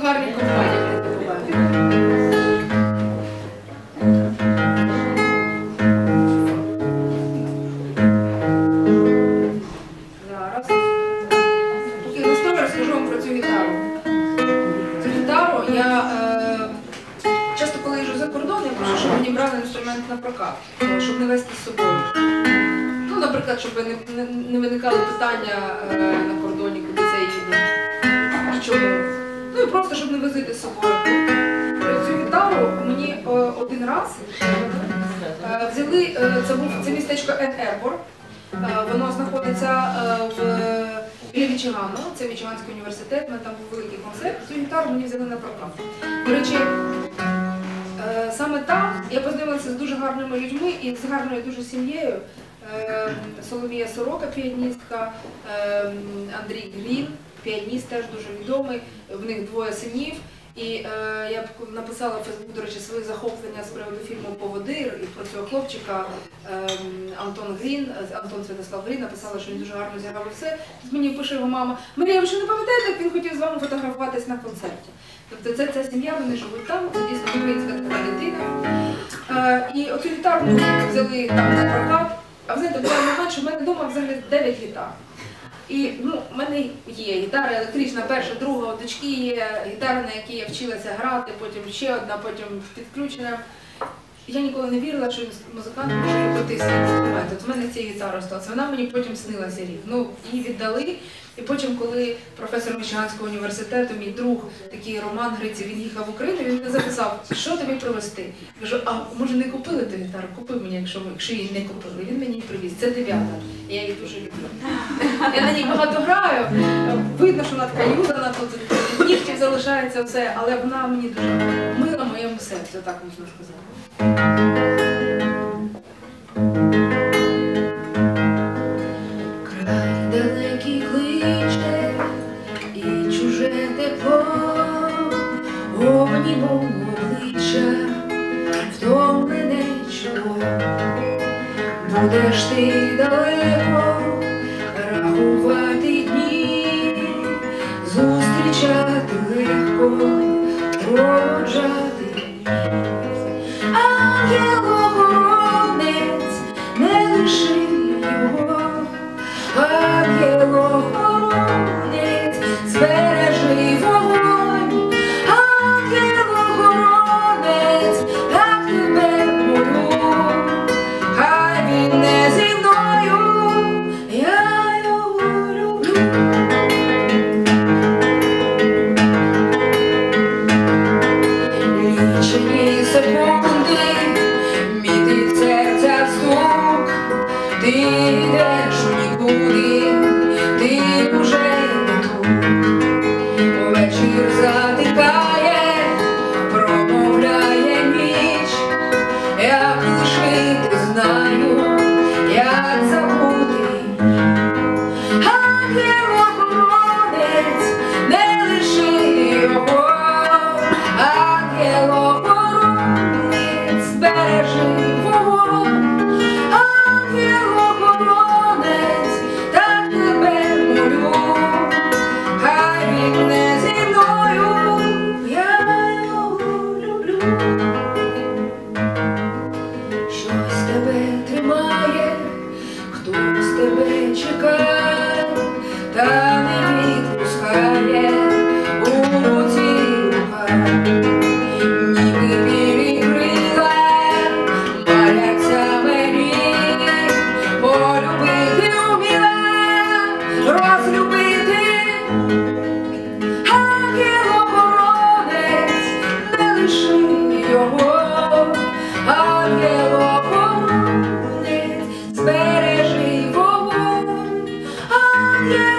тільки в мені брали інструмент на прокат, щоб не вести з собою. Ну, наприклад, щоб не, не, виникали питання е, на кордоні, куди це їде. Ну і просто, щоб не возити з собою. Цю гітару мені е, один раз е, взяли, е, це був це містечко Ен Ербор. Воно знаходиться в біля Мічигану, це Мічиганський університет, мене там був великий концерт. Цю гітару мені взяли на прокат. До речі, саме там я познайомилася з дуже гарними людьми і з гарною дуже сім'єю. Соломія Сорока, піаністка, Андрій Грін, піаніст теж дуже відомий. В них двоє синів. І е, я написала в Фейсбук, до речі, свої захоплення з приводу фільму Поводир і про цього хлопчика ем, Антон Грін, е, Антон Святослав Грін написала, що він дуже гарно зіграв все. Мені пише його мама, Марія, ви що не пам'ятаєте, як він хотів з вами фотографуватись на концерті? Тобто це ця сім'я, вони живуть там, це дійсно українська така дитина. Е, і оцю гітару ми взяли там на прокат. А ви знаєте, була момент, що в мене вдома взагалі 9 гітар. І ну, в мене є гітара електрична, перша, друга, дочки є гітара, на якій я вчилася грати, потім ще одна, потім підключена. Я ніколи не вірила, що музикант може любити свій інструмент. От в мене ця гітара осталася. Вона мені потім снилася рік. Ну, її віддали. І потім, коли професор Мічиганського університету, мій друг, такий Роман Гриців, він їхав в Україну, він мене записав, що тобі привезти. Я кажу, а може не купили ту гітару? Купи мені, якщо, ви- якщо її не купили. Він мені привіз. Це дев'ята. Я її дуже люблю. Я на ній багато граю. Видно, що вона така юзана, тут нігтів залишається все, але вона мені дуже мила моєму серцю, так можна сказати. Край далекий кличе і чуже тепло, обніму обличчя, втомлене чоло. Будеш ти далеко be Yeah.